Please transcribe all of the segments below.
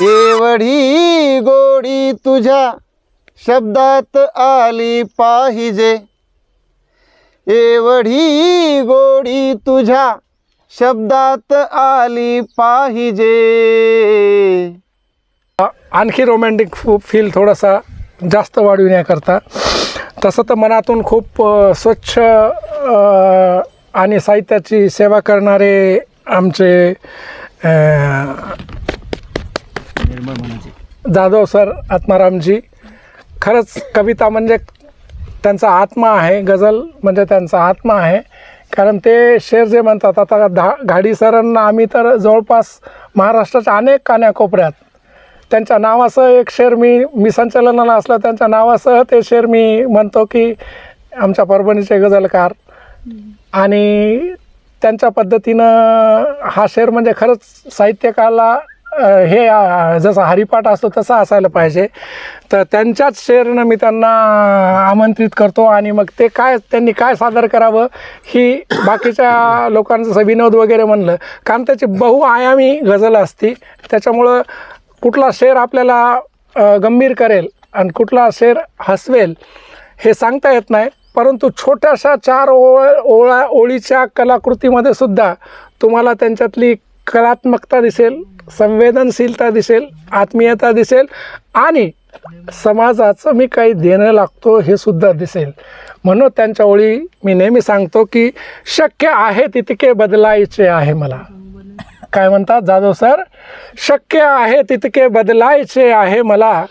एवढी गोडी तुझ्या शब्दात आली पाहिजे. एवढी गोडी तुझ्या शब्दात आली पाहिजे. आणखी रोमॅन्टिक फील थोडासा जास्त वाढविण्याकरता तसं तर मनातून खूप स्वच्छ आणि साहित्याची सेवा करणारे आमचे जाधव सर आत्मारामजी खरंच कविता म्हणजे त्यांचा आत्मा आहे गझल म्हणजे त्यांचा आत्मा आहे. कारण ते शेर जे म्हणतात आता धा घाडी सरांना आम्ही तर जवळपास महाराष्ट्राच्या अनेक कान्याकोपऱ्यात त्यांच्या नावासह एक शेर मी मी संचलनाला असलं त्यांच्या नावासह ते शेर मी म्हणतो की आमच्या परभणीचे गझलकार. आणि त्यांच्या पद्धतीनं हा शेर म्हणजे खरंच साहित्यकाला हे जसा हरिपाठ असतो तसा असायला पाहिजे. तर त्यांच्याच शेरनं मी त्यांना आमंत्रित करतो आणि मग ते काय त्यांनी काय सादर करावं ही बाकीच्या लोकांचं जसं विनोद वगैरे म्हणलं कारण त्याची बहुआयामी गझल असती. त्याच्यामुळं कुठला शेर आपल्याला गंभीर करेल आणि कुठला शेर हसवेल हे सांगता येत नाही. परंतु छोट्याशा चार ओळ ओळा ओळीच्या कलाकृतीमध्ये सुद्धा तुम्हाला त्यांच्यातली कलात्मकता दिसेल संवेदनशीलता दिसेल आत्मीयता दिसेल आणि समाजाचं मी काही देणं लागतो हे सुद्धा दिसेल. म्हणून त्यांच्या ओळी मी नेहमी सांगतो की शक्य आहे तितके बदलायचे आहे मला. काय म्हणतात जाधव सर? शक्य आहे तितके बदलायचे आहे मला.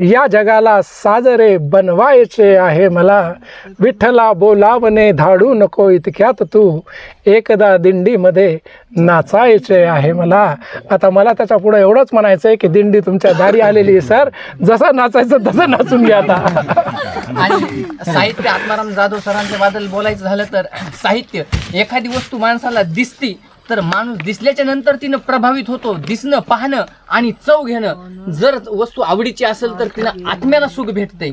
या जगाला साजरे बनवायचे आहे मला. विठ्ठला बोलावणे धाडू नको इतक्यात तू. एकदा दिंडीमध्ये नाचायचे आहे मला. आता मला त्याच्या पुढे एवढंच म्हणायचं आहे की दिंडी तुमच्या दारी आलेली आहे सर. जसं नाचायचं तसं नाचून घ्या आता. आणि साहित्य आत्माराम जाधव सरांच्या बद्दल बोलायचं झालं तर साहित्य एखादी वस्तू माणसाला दिसती तर माणूस दिसल्याच्या नंतर तिनं प्रभावित होतो. दिसणं पाहणं आणि चव घेणं. जर वस्तू आवडीची असेल तर तिनं आत्म्याला सुख भेटते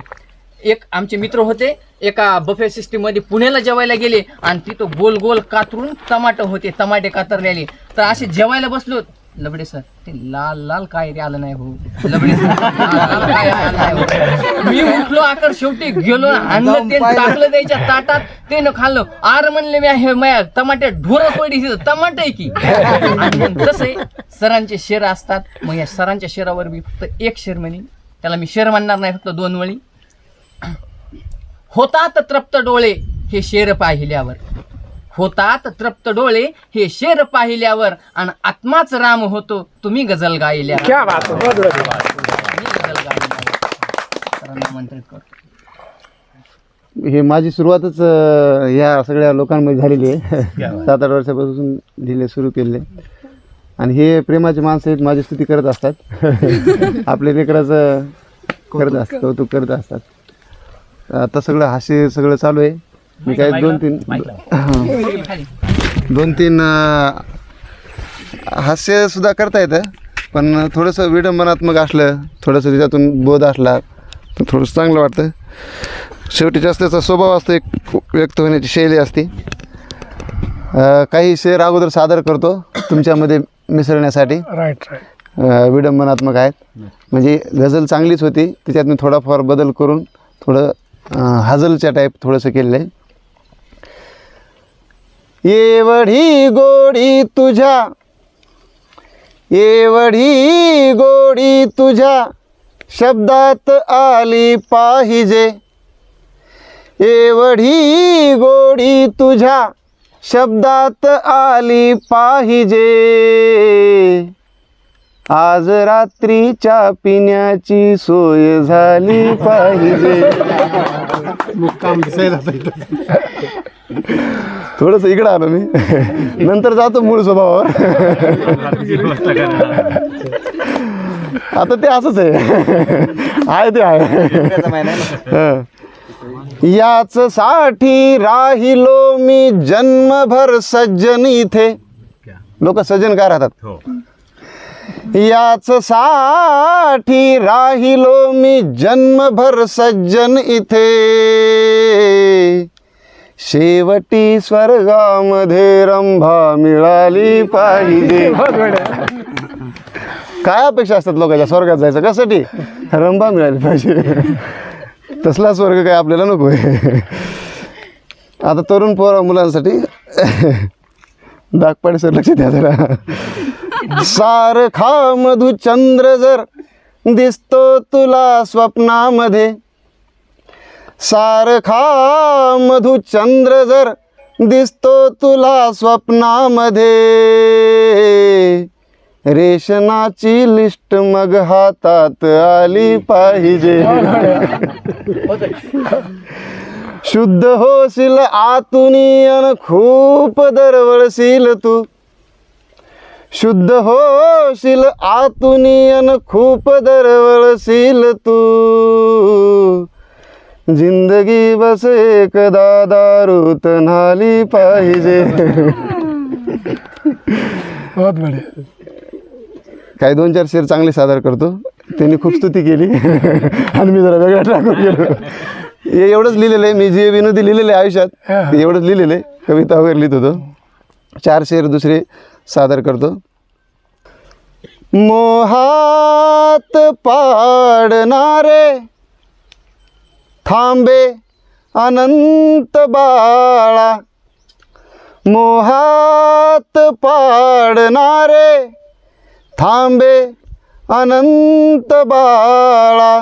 एक आमचे मित्र होते एका बफे सिस्टीममध्ये पुण्याला जेवायला गेले आणि तिथं गोल गोल कातरून टमाटे होते टमाटे कातरलेले. तर असे जेवायला बसलो लबडे सर ते लाल लाल काय रे आलं नाही भाऊ. लबडे सर लाल लाल काय आलं नाही भाऊ. मी उठलो आकर शेवटी गेलो आणलं ते टाकलं त्याच्या ताटात ते न खाल्लं. आर म्हणले मी हे माया टमाटे ढोर पडी टमाटे की. आणि मग तसं आहे, सरांचे शेर असतात. मग या सरांच्या शेरावर मी फक्त एक शेर म्हणी त्याला मी शेर म्हणणार नाही फक्त दोन वळी. होतात तृप्त डोळे हे शेर पाहिल्यावर. होतात तृप्त डोळे हे शेर पाहिल्यावर आणि आत्माच राम होतो तुम्ही गझल गायल्यावर क्या बात आहे, बहुत बढिया. मी गझल गायल्यावर सरांना आमंत्रित करतो. हे माझी सुरुवातच अं, या सगळ्या लोकांमध्ये झालेली आहे. सात आठ वर्षापासून लिहिले सुरू केले. आणि हे प्रेमाचे माणसं आहेत माझी स्तुती करत असतात. आपल्या लेकराचं करत असतात कौतुक करत असतात. आता सगळं हास्य सगळं चालू आहे. मी काय दोन तीन दोन तीन हास्य सुद्धा करता येतं पण थोडंसं विडंबनात्मक असलं थोडंसं त्याच्यातून बोध असला तर थोडंसं चांगलं वाटतं. शेवटी जास्त त्याचा स्वभाव असतो एक व्यक्त होण्याची शैली असते. काही शेर अगोदर सादर करतो तुमच्यामध्ये मिसळण्यासाठी. राईट राईट विडंबनात्मक आहेत. म्हणजे गझल चांगलीच होती त्याच्यात मी थोडाफार बदल करून थोडं हजलच्या टाईप थोडंसं केलेलं आहे. एवढी गोडी तुझ्या एवढी गोडी तुझ्या शब्दात आली पाहिजे. एवढी गोडी तुझ्या शब्दात आली पाहिजे. आज रात्रीच्या पिण्याची सोय झाली पाहिजे. थोडस इकडं आलो मी. नंतर जातो मूळ स्वभावावर. आता ते असंच आहे. आहे ते आहे. हं. याच साठी राहिलो मी जन्मभर सज्जन इथे. लोक सज्जन का राहतात याच साठी राहिलो मी जन्मभर सज्जन इथे. शेवटी स्वर्गामध्ये रंभा मिळाली पाहिजे. काय अपेक्षा असतात लोकांच्या स्वर्गात जायचं? कशासाठी? रंभा मिळाली पाहिजे. तसला स्वर्ग काय आपल्याला नको आहे. आता तरुण पोरा मुलांसाठी दागपाडी सर लक्ष द्या जरा. सारखा मधुचंद्र जर दिसतो तुला स्वप्नामध्ये. सारखा मधुचंद्र जर दिसतो तुला स्वप्नामध्ये. रेशनाची लिस्ट मग हातात आली पाहिजे. शुद्ध होशील आतुनी अन खूप दरवळशील तू. शुद्ध होशील आतुनी अन खूप दरवळशील तू. जिंदगी बस एकदा दारूत न्हाली पाहिजे. बहुत बढिया. काही दोन चार शेर चांगले सादर करतो. त्यांनी खूप स्तुती केली. आणि मी जरा वेगळा टाकून गेलो. हे एवढंच लिहिलेलं आहे. मी जे विनोदी लिहिलेलं आयुष्यात ते एवढंच लिहिलेलं आहे. कविता वगैरे लिहित होतो. चार शेर दुसरे सादर करतो. मोहात पाडणारे थांबे अनंत बाळा. मोहात पाडणारे थांबे अनंत बाळा.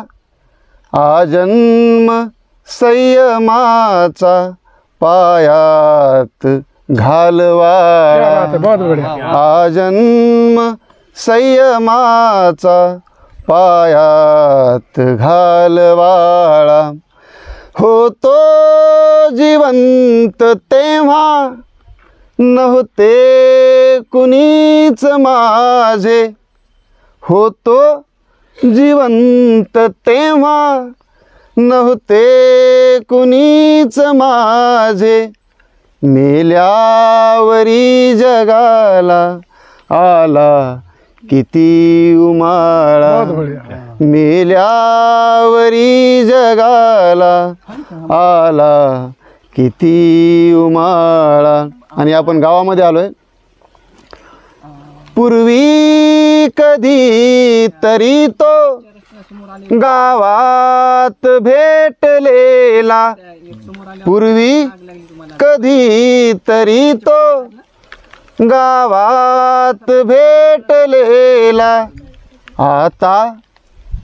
आजन्म संयमाचा पायात बढ़िया. आजन्म संयमाचा पायात घालवाळा. होतो जिवंत तेव्हा नव्हते कुणीच माझे. होतो जिवंत तेव्हा नव्हते कुणीच माझे. मेल्यावरी जगाला आला किती उमाळा. मेल्यावरी जगाला आला किती उमाळा. आणि आपण गावामध्ये आलोय. पूर्वी कधी तरी तो गावात भेटलेला पूर्वी कधी तरी तो गावात भेटलेला. आता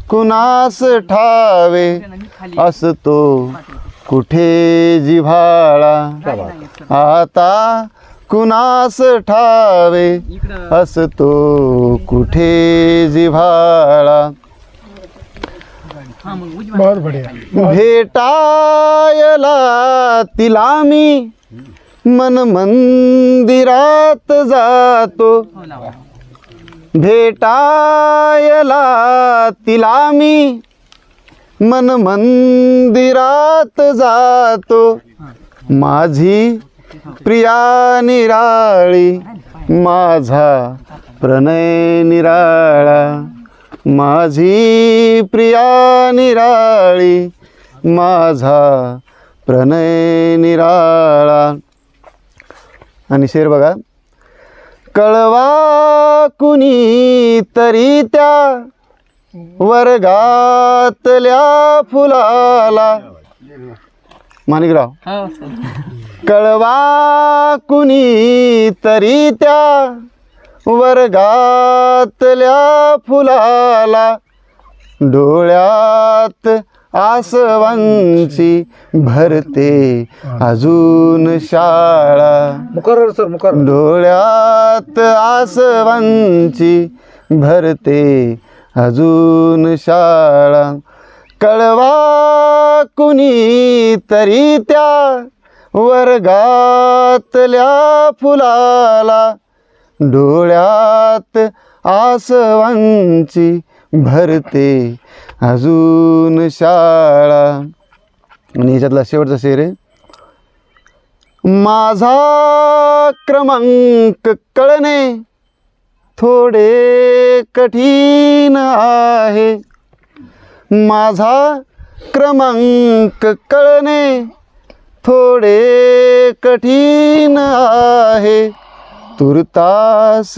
कुणास ठावे? असतो कुठे जिव्हाळा? आता कुणास ठावे? असतो कुठे जिव्हाळा? बहुत बढ़िया. भेटायला तिला मी मन मंदिरात जातो. भेटायला तिला मी मन मंदिरात जातो. माझी प्रिया निराळी माझा प्रणय निराळा. माझी प्रिया निराळी माझा प्रणय निराळा. आणि शेर बघा कळवा कुणी तरी त्या वर्गातल्या फुलाला. माणिकराव कळवा कुणी तरी त्या वर्गातल्या फुलाला डोळ्यात आसवांची भरते अजून शाळा. मुकर्र सर मुकर्र डोळ्यात आसवांची भरते अजून शाळा. कळवा कुणी तरी त्या वर्गातल्या फुलाला डोळ्यात आसवांची भरते अजून शाळा. आणि याच्यातला शेवटचा शेर आहे. माझा क्रमांक कळणे थोडे कठीण आहे. माझा क्रमांक कळणे थोडे कठीण आहे. तुर्तास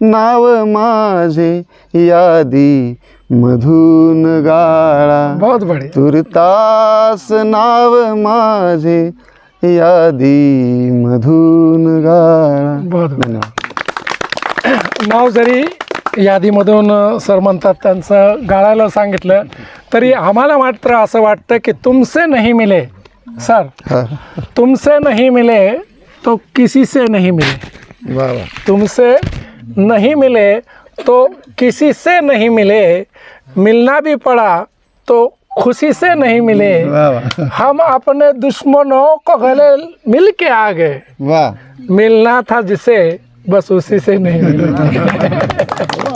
नाव माझे यादी मधून गाळा. बहुत बढिया. तुरतास नाव माझे यादी मधून गाळा. बहुत बढिया. धन्यवाद. नाव जरी यादीमधून सर म्हणतात त्यांचं गाळायला सांगितलं तरी आम्हाला मात्र असं वाटतं की तुमसे नहीं मिले. सर तुमसे नहीं मिले तो किसी से नहीं मिले. तुमसे नहीं मिले तो किसी से नहीं मिले। मिलना भी पड़ा तो खुशी से नहीं मिले। हम अपने दुश्मनों को गले मिल के आ गए। मिलना था जिसे बस उसी से नहीं मिला।